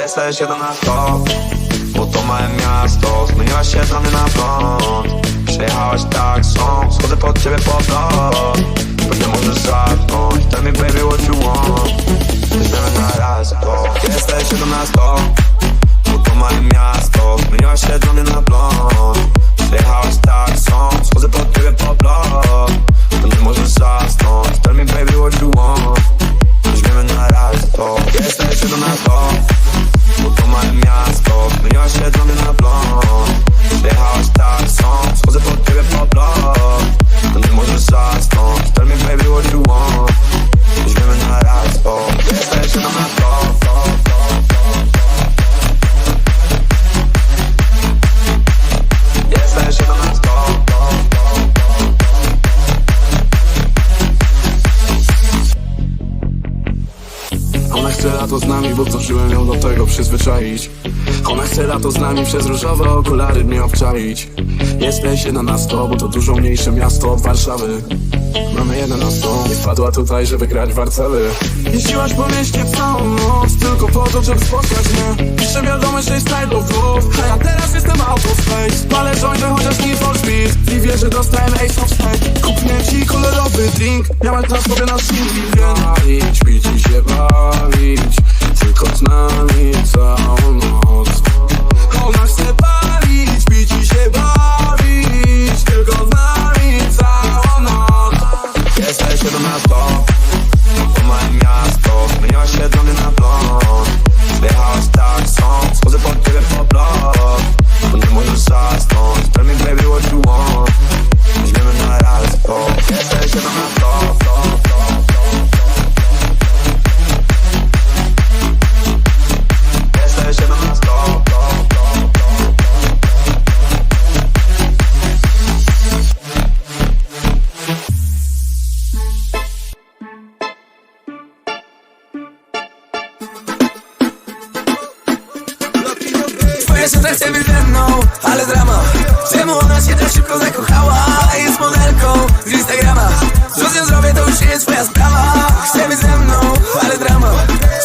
Jeden na sto Bo to małe miasto Zmieniłaś się dla mnie na blond Przejechałaś tak są Schodzę pod ciebie po blok Pewnie możesz zasnąć Tell me baby what you want Weźmiemy na raz to jeden na sto Bo to małe miasto Zmieniłaś się dla mnie na blond Przejechałaś tak są Schodzę pod ciebie po blok Pewnie możesz zasnąć Tell me baby what you want chce lato z nami, bo zdążyłem ją do tego przyzwyczaić. Ona chce lato z nami, przez różowe okulary mnie obczaić. Jesteś jedna na sto, bo to dużo mniejsze miasto od Warszawy. Mamy jeden na sto, nie wpadła tutaj, żeby grać w warcely Jeździłaś po mieście całą noc, tylko po to, żeby spotkać mnie. Piszę wiadomość, że jest love, a ja teraz jestem out of space. Palę jointy, chociaż nie I że dostałem ace of spade Kupiłem ci kolorowy drink, miałem na sobie na więc Bawić, pić i się bawić, tylko z nami całą noc. Ona chce bawić, pić i się bawić, tylko z nami całą noc. Jesteś jeden na sto To małe miasto. Zmieniłaś się dla mnie na blond Przyjechałaś tak są Schodzę pod ciebie Być ze mną, ale drama. Czemu ona się tak szybko zakochała? Jest modelką z Instagrama. Co z nią zrobię to już nie jest twoja sprawa. Chce być ze mną, ale drama.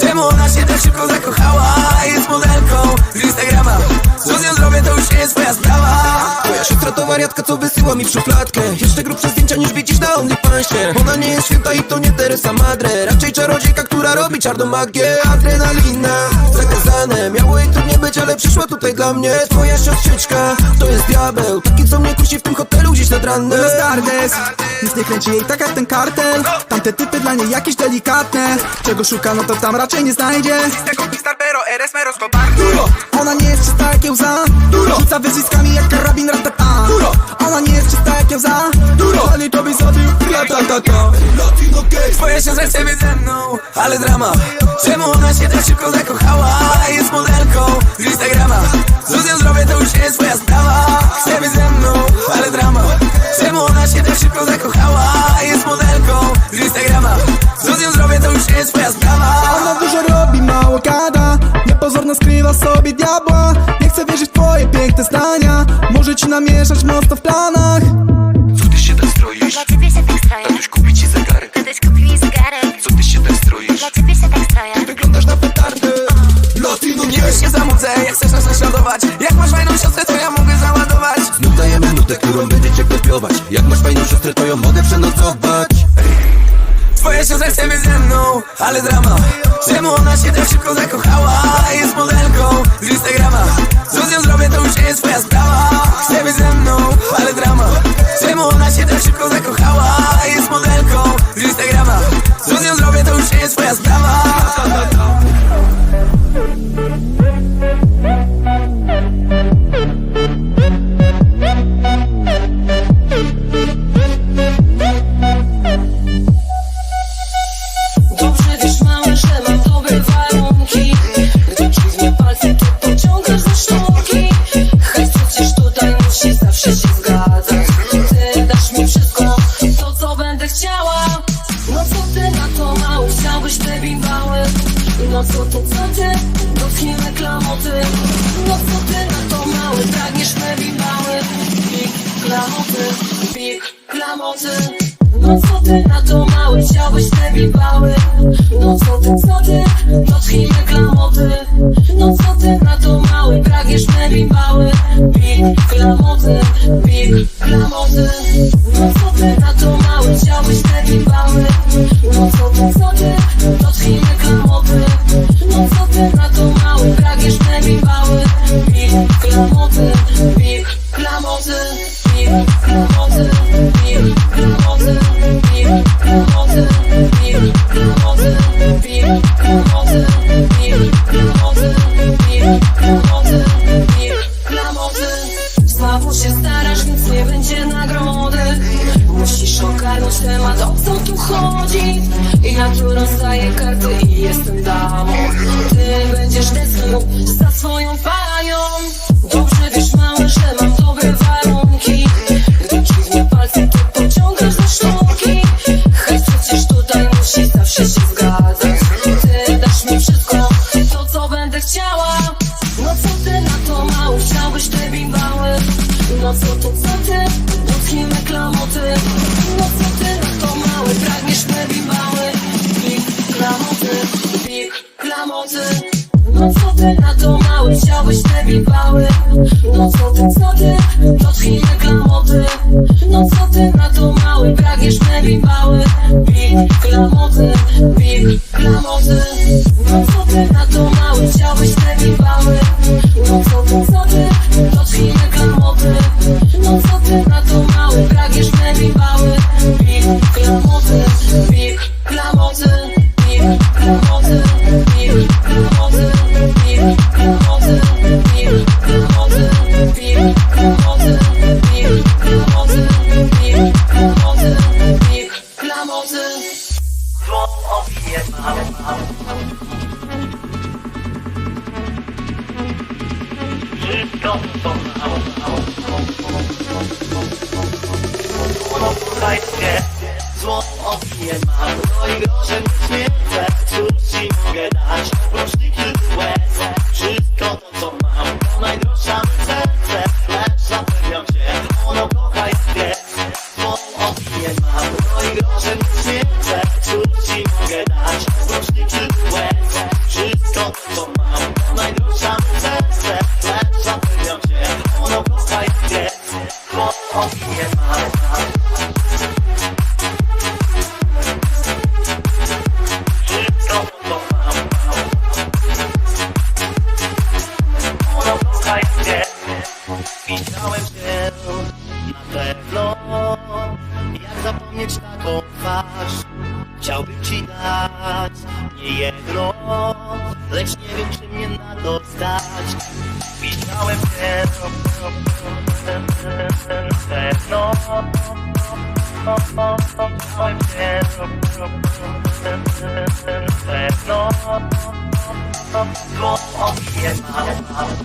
Czemu ona się tak szybko zakochała? Jest modelką z Instagrama. Co z nią zrobię to już nie jest twoja sprawa. Siostra to wariatka, co wysyła mi w szufladkę. Jeszcze grubsze zdjęcia niż widzisz na OnlyFansie. Ona nie jest święta i to nie Teresa Madre. Raczej czarodziejka, która robi czarną magię Adrenalina, zakazane Miało jej tu nie być, ale przyszła tutaj dla mnie Twoja siostrzyczka, to jest diabeł Taki, co mnie kusi w tym hotelu gdzieś nad ranem Stardust Nic nie kręci jej tak jak ten kartel Tamte typy dla niej jakieś delikatne Czego szuka, no to tam raczej nie znajdzie Duro! Ona nie jest czysta jak łza Duro! Rzuca wyzwiskami jak karabin ratata Duro! Ona nie jest czysta jak łza Duro! Ale to by zabił ratatata Twoja siostra chce być ze mną, ale drama. Czemu ona się tak szybko zakochała? Jest modelką z Instagrama. Z zrobię to już nie jest twoja sprawa. Chce być ze mną, ale drama. Czemu ona się tak szybko zakochała? Jest modelką z Instagrama. Z zrobię to już nie jest twoja sprawa. Ona dużo robi, mało gada. Niepozorna skrywa sobie diabła. Nie chcę wierzyć w twoje piękne zdania. Może ci namieszać mocno w planach Siostra chce być ze mną, ale drama Czemu ona się tak szybko zakochała? Jest modelką No co ty na to mały, chciałbyś te bibały No co ty, co ty, dotknij me klamoty. No co ty? Na to mały, pragniesz te bibały Big klamoty, big klamoty. No co ty? Na to mały, chciałbyś te bibały No co ty, co ty, dotknij me klamoty. No co ty? Na to mały, pragniesz te bibały Big klamoty, big klamoty Big klamoty, big klamoty. No co ty na to mały, chciałbyś te biwały. No co ty, co ty, to tchiny klamoty No co ty na to mały, pragniesz te biwały. Big klamoty, big klamoty No co ty na to mały, chciałbyś te biwały. No co ty, co ty, to tchiny klamoty No co ty na to mały, pragniesz te biwały. Big klamoty, big klamoty, big klamoty Obaj dwie zło mam. No i grożę śmierce Cóż ci mogę dać? Oprócz kilku łez Wszystko Widziałem cię No Widziałem cię No Go obijem, ale, ale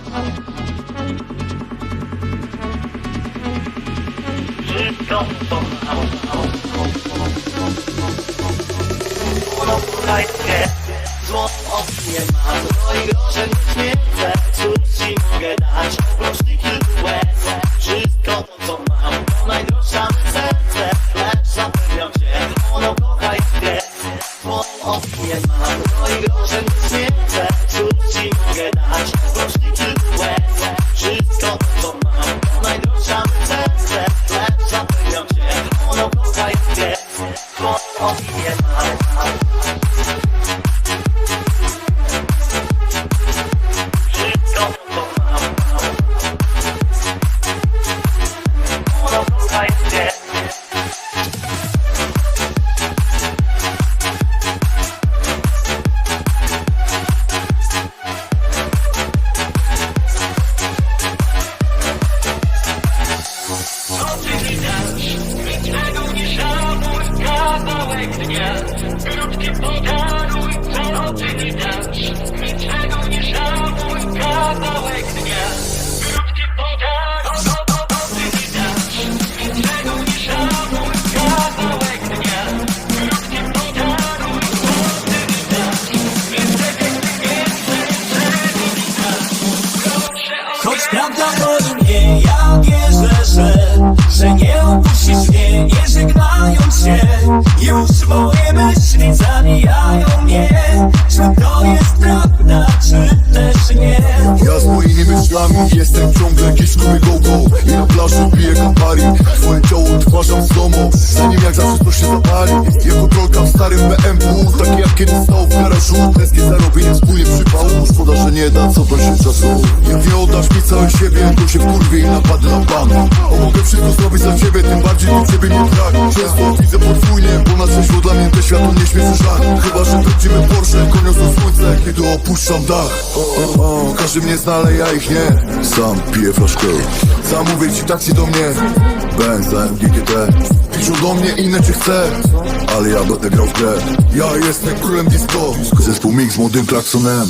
Wszystko to mało, mało, mało Uno, kurajcie Zło obijem, ale No i grosze nie śmierdzę 你别拿 again. Mnie, ja wierzę, że nie opuścisz mnie, nie żegnając się. Już moje myśli zabijają mnie. Czy to jest prawda, czy też nie? Ja z moimi myślami jestem ciągle gdzieś w go I na plaży piję Campari Twoje ciało odtwarzam z domu. Zanim jak zawsze to się zapali. Jako trolka w starym BMW Taki jak kiedyś stał w garażu. Tęsknię zarobienie wspólnie przypału. Szkoda, że nie da co się czasu Jak nie oddasz mi całe siebie To się wkurwię i napadę na bank. O mogę wszystko zrobić za ciebie Tym bardziej do ciebie nie brak. Często widzę podwójnie Bo na trzeźwo dla mnie te światło nie śmieszy żart Chyba, że tracimy Porsche Koniosą słońce Kiedy opuszczam dach. O, o, o, Każdy mnie zna, ale ja ich nie. Sam piję flaszkę. Zamówię ci taksi do mnie. Benz, GGT Piszą do mnie inne czy chcę? Ale ja będę grał w grę. Ja jestem królem disco. Zespół mix z młodym klaksonem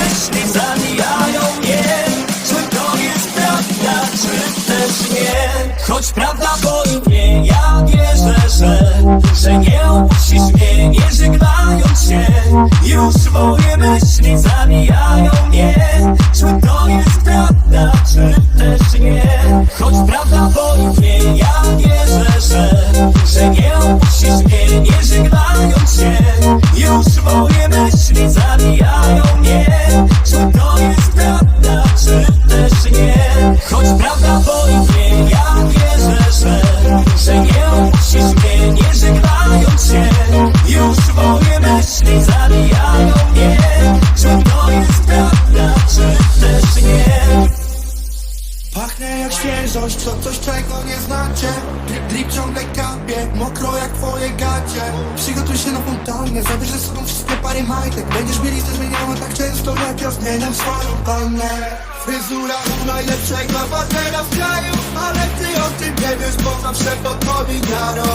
Już moje myśli mokro jak twoje gacie. Przygotuj się na fontannę, zabierz ze sobą wszystkie pary majtek. Będziesz mieli zmieniała tak często jak ja zmieniam swoją pannę. Fryzura u najlepszego batera w kraju Ale ty o tym nie wiesz, bo zawsze wiarą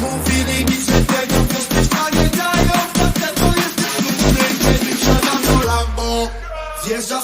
Mówili mi, że pieniądz jesteś na nie dają Dlatego jesteś smutny, kiedy wsiadam do Lambo. Zjeżdża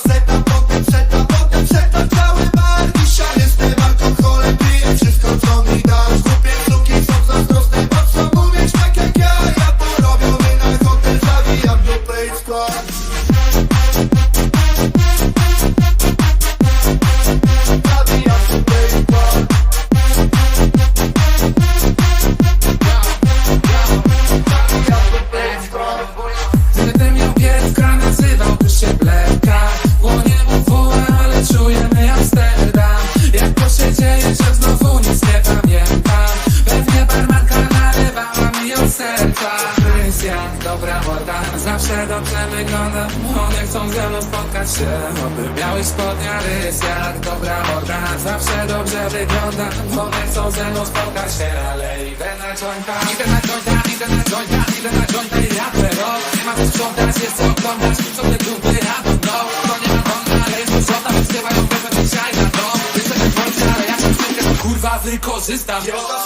się Oby miały spodnia rys jak dobra morda Zawsze dobrze wygląda One chcą ze mną spotkać się. Ale idę na jointa, idę na jointa, idę na jointa Idę na jointa i rapę rock Nie ma co sprzątać, jest co oglądać. Co te grupy, I don't know To nie ma wąta, ale jest osobna Więc chyba ją wezmę dzisiaj na dom. Jestem jak Polska, ale ja się to kurwa wykorzystam. Zjeżdża